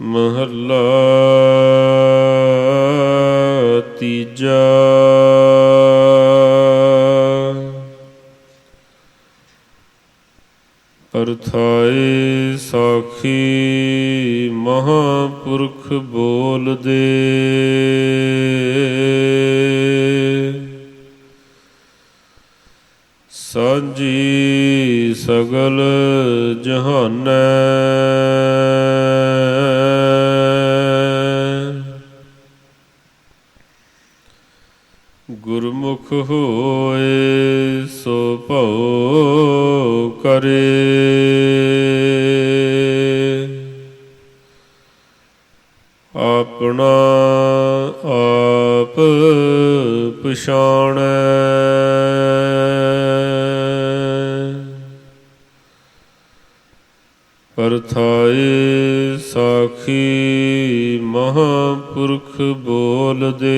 ਮਹੱਲਾ ਤੀਜਾ। ਅਰਥਾਏ ਸਾਖੀ ਮਹਾਪੁਰਖ ਬੋਲਦੇ। ਸਾਂਝੀ ਸਗਲ ਜਹਾਨੈ। ਗੁਰਮੁਖ ਹੋਏ ਸੋ ਭਉ ਕਰੇ। ਆਪਣਾ ਆਪ ਪਛਾਣੈ। ਪਰਥਾਏ ਸਾਖੀ ਮਹਾਪੁਰਖ ਬੋਲਦੇ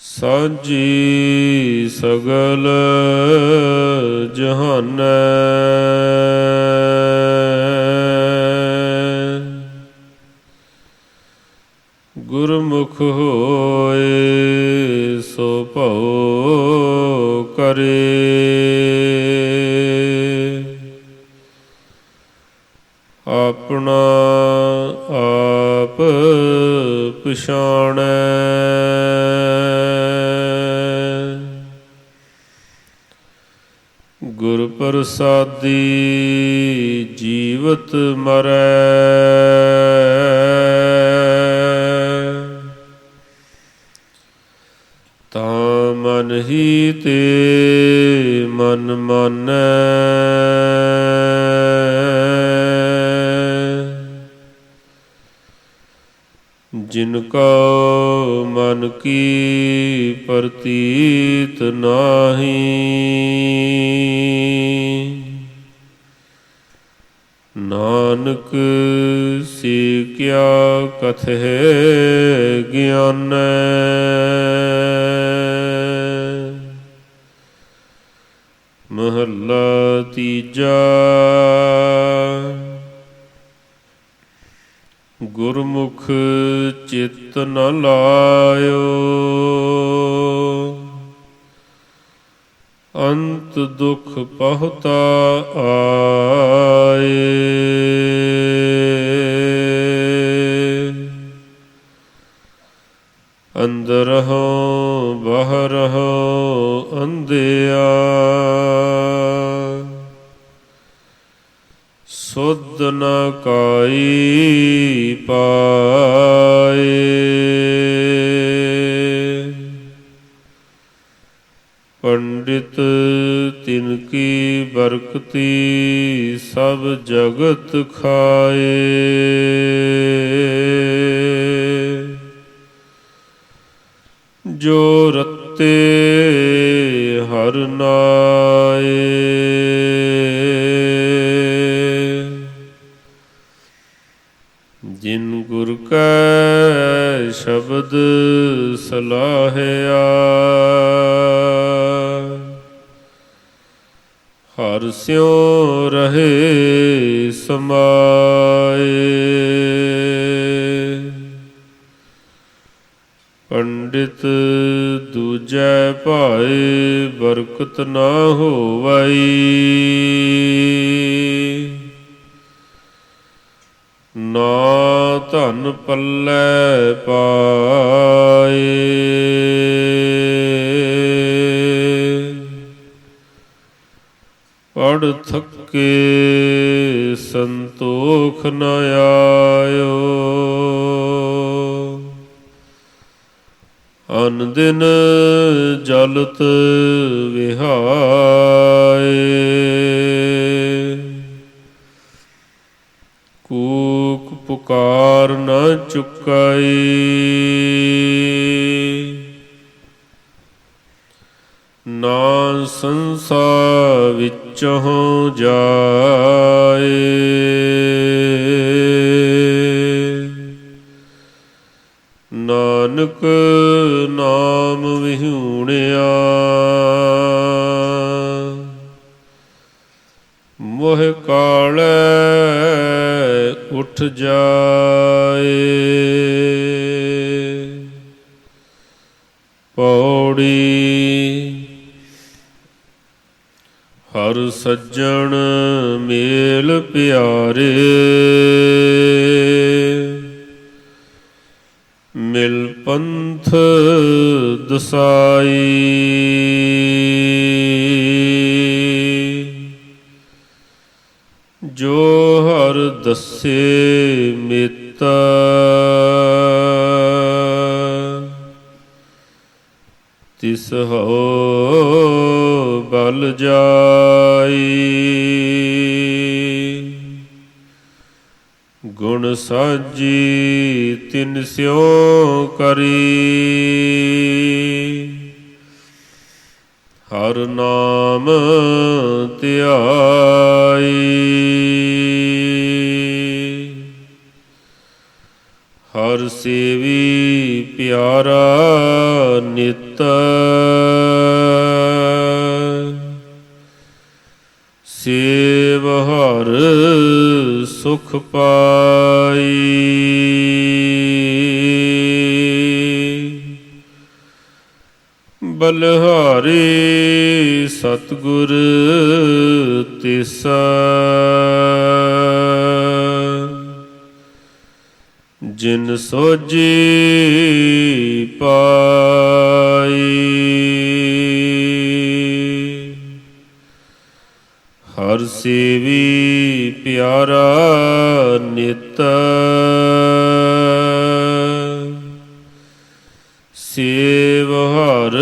ਸਾਂਝੀ ਸਗਲ ਜਹਾਨੈ। ਗੁਰਮੁਖ ਹੋਏ ਸੋ ਭਉ ਕਰੇ। ਆਪਣਾ ਆਪ ਪਛਾਣੈ। ਗੁਰ ਪ੍ਰਸਾਦੀ ਜੀਵਤ ਮਰੈ। ਤੇ ਮਨ ਮਾਨੈ। ਜਿਨ ਕੋ ਮਨ ਕੀ ਪ੍ਰਤੀਤ ਨਾਹੀ ਨਾਨਕ ਸੀ ਕਿਆ ਕਥੈ ਗਿਆਨੈ ਮਹੱਲਾ ਤੀਜਾ ਗੁਰਮੁਖ ਚਿਤ ਨ ਲਾਇਓ। ਅੰਤ ਦੁਖ ਪਹੁਤਾ ਆ ਕਾਈ ਪਾਏ। ਪੰਡਿਤ ਤਿਨ ਕੀ ਬਰਕਤੀ ਸਭ ਜਗਤ ਖਾਏ। ਜੋ ਰਤੇ ਹਰ ਨਾ ਜਿਨ ਗੁਰ ਕੈ ਸ਼ਬਦ ਸਲਾਹਿਆ, ਹਰ ਸਿਉ ਰਹੇ ਸਮਾਏ। ਪੰਡਿਤ ਦੂਜੈ ਭਾਏ ਬਰਕਤ ਨਾ ਹੋਵਈ। ਧਨ ਪੱਲੇ ਪਾਏ। ਪੜ ਥੱਕੇ ਸੰਤੋਖ ਨ ਆਇਓ। ਅਨ ਦਿਨ ਜਲਤ ਵਿਹਾਏ ਪੁਕਾਰ ਨ ਚੁਕਾਈ। ਨਾ ਸੰਸਾਰ ਵਿੱਚੋਂ ਜਾਏ। ਨਾਨਕ ਨਾਮ ਵਿਹੂਣਿਆ। ਮੋਹ ਕਾਲੇ ਉਠ ਜਾਏ ਪੌੜੀ ਹਰ ਸੱਜਣ ਮੇਲ ਪਿਆਰੇ। ਮਿਲ ਪੰਥ ਦਸਾਈ। ਜੋ ਹਰ ਦੱਸੇ ਮੇਤਾ ਤਿਸ ਹੋ ਬਲ ਜਾਈ। ਗੁਣ ਸਾਜੀ ਤਿਨ ਸਿਓ ਕਰੀ। ਹਰ ਨਾਮ ਧਿਆਈ। ਹਰ ਸੇਵੀ ਪਿਆਰਾ ਨਿਤ। ਸੇਵ ਹਰ ਸੁਖ ਪਾਈ। ਬਲਹਾਰੀ ਸਤਗੁਰ ਤਿਸਾ। ਜਿਨ ਸੋਜੀ ਪਾਈ। ਹਰ ਸੇਵੀ ਪਿਆਰਾ ਨਿਤ। ਸੇਵ ਹਰ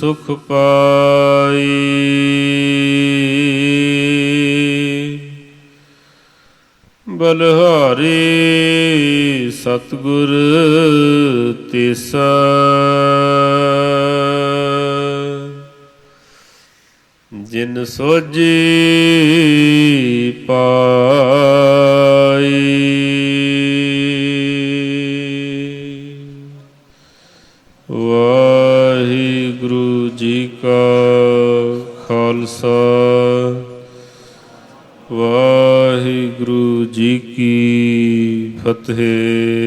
ਸੁਖ ਪਾਈ। ਬਲਹਾਰੀ ਸਤਗੁਰ ਤਿਸਾ। ਜਿਨ ਸੋਜੀ ਪਾਈ। ਵਾਹਿਗੁਰੂ ਜੀ ਕਾ ਖਾਲਸਾ। ਵਾਹਿਗੁਰੂ ਜੀ ਕੀ ਫਤਿਹ।